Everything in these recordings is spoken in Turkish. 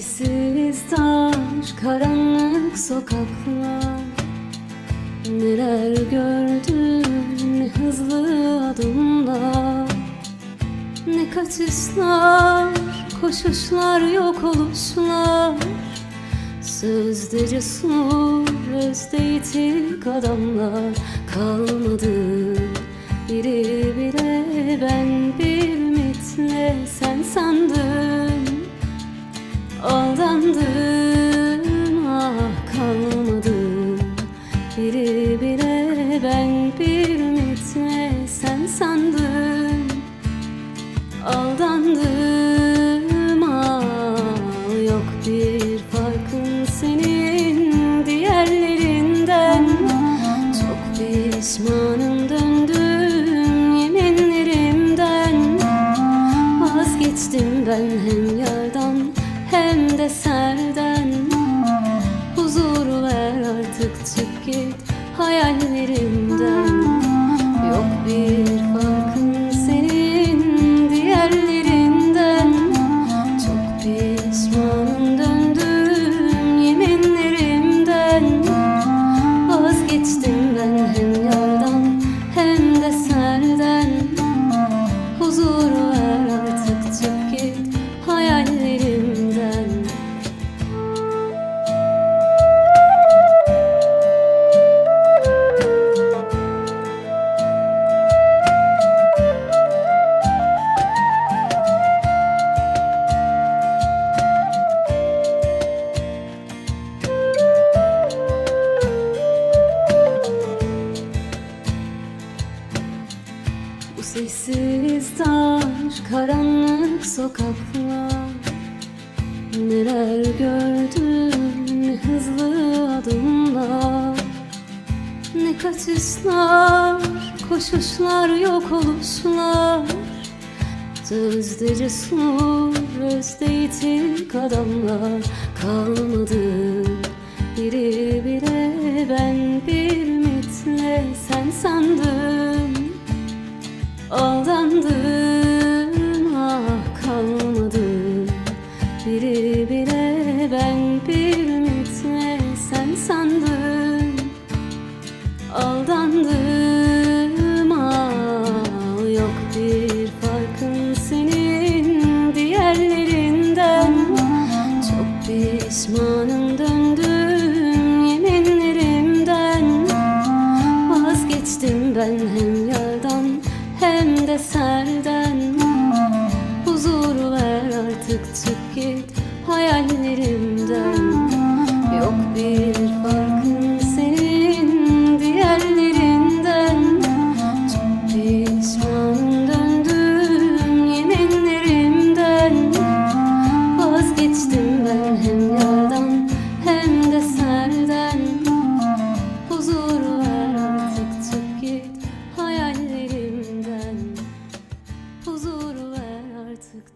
Sessiz taş, karanlık sokaklar? Neler gördüm ne hızlı adımlar? Ne kaçışlar, koşuşlar, yok oluşlar? Sözde cesur, özde yitik adamlar. Kalmadı biri bile ben bir mitles Aldandım ah yok bir farkın senin diğerlerinden. Çok pişmanım döndüm yeminlerimden. Vazgeçtim ben hem yardan hem de serden sessiz dar karanlık sokaklar? Neler gördüm ne hızlı adımlar? Ne kaçışlar koşuşlar yok oluşlar? Sözde cesur özde yitik adamlar. Kalmadı Biri bire ben bir pişmanım döndüm yeminlerimden. Vazgeçtim ben hem yardan hem de serden Huzur ver artık çık git hayallerimden. Yok bir farkın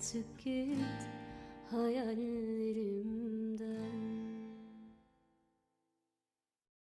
artık git hayallerimden.